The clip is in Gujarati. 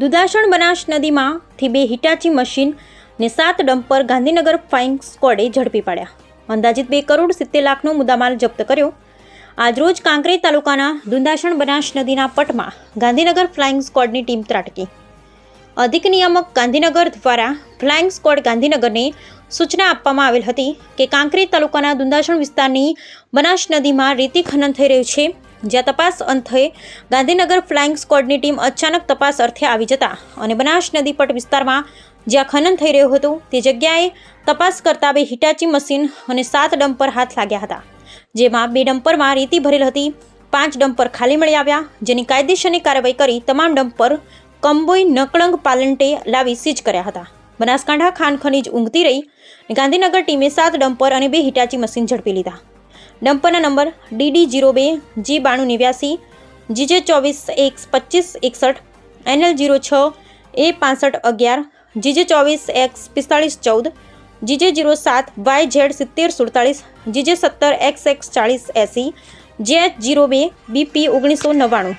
દુધાસણ બનાસ નદીમાંથી બે હિટાચી મશીન ને સાત ડમ્પર ગાંધીનગર ફ્લાઇંગ સ્કોડે ઝડપી પાડ્યા. અંદાજિત બે કરોડ સિત્તેર લાખનો મુદ્દામાલ જપ્ત કર્યો. આજરોજ કાંકરેજ તાલુકાના દુંદાસણ બનાસ નદીના પટમાં ગાંધીનગર ફ્લાઇંગ સ્કોડની ટીમ ત્રાટકી. અધિક નિયામક ગાંધીનગર દ્વારા ફ્લાઇંગ સ્કોડ ગાંધીનગરને સૂચના આપવામાં આવેલ હતી કે કાંકરેજ તાલુકાના દુંદાસણ વિસ્તારની બનાસ નદીમાં રેતી ખનન થઈ રહ્યું છે. જ્યાં તપાસ અંતે ગાંધીનગર ફ્લાઇંગ સ્કોડની ટીમ અચાનક તપાસ અર્થે આવી જતા અને બનાસ નદી પટ વિસ્તારમાં જ્યાં ખનન થઈ રહ્યું હતું, તે જગ્યાએ તપાસ કરતા બે હિટાચી મશીન અને સાત ડમ્પર હાથ લાગ્યા હતા, જેમાં બે ડમ્પરમાં રેતી ભરેલ હતી, પાંચ ડમ્પર ખાલી મળી આવ્યા, જેની કાયદેસરની કાર્યવાહી કરી તમામ ડમ્પર કંબોઈ નકળંગ પાલન્ટે લાવી સીઝ કર્યા હતા. બનાસકાંઠા ખાન ખનીજ ઊંઘતી રહી ગાંધીનગર ટીમે સાત ડમ્પર અને બે હિટાચી મશીન ઝડપી લીધા. ડમ્પરના નંબર ડીડી જીરો બે જી બાણું નેવ્યાસી, જીજે ચોવીસ એક પચીસ એકસઠ એનએલ જીરો છ એ પાસઠ અગિયાર, જીજે ચોવીસ એક્સ પિસ્તાળીસ ચૌદ, જીજે જીરો સાત વાય ઝેડ સિત્તેર સુડતાળીસ, જીજે સત્તર એક્સ એક્સ ચાળીસ એંસી જે જીરો બે બીપી ઓગણીસો નવ્વાણું.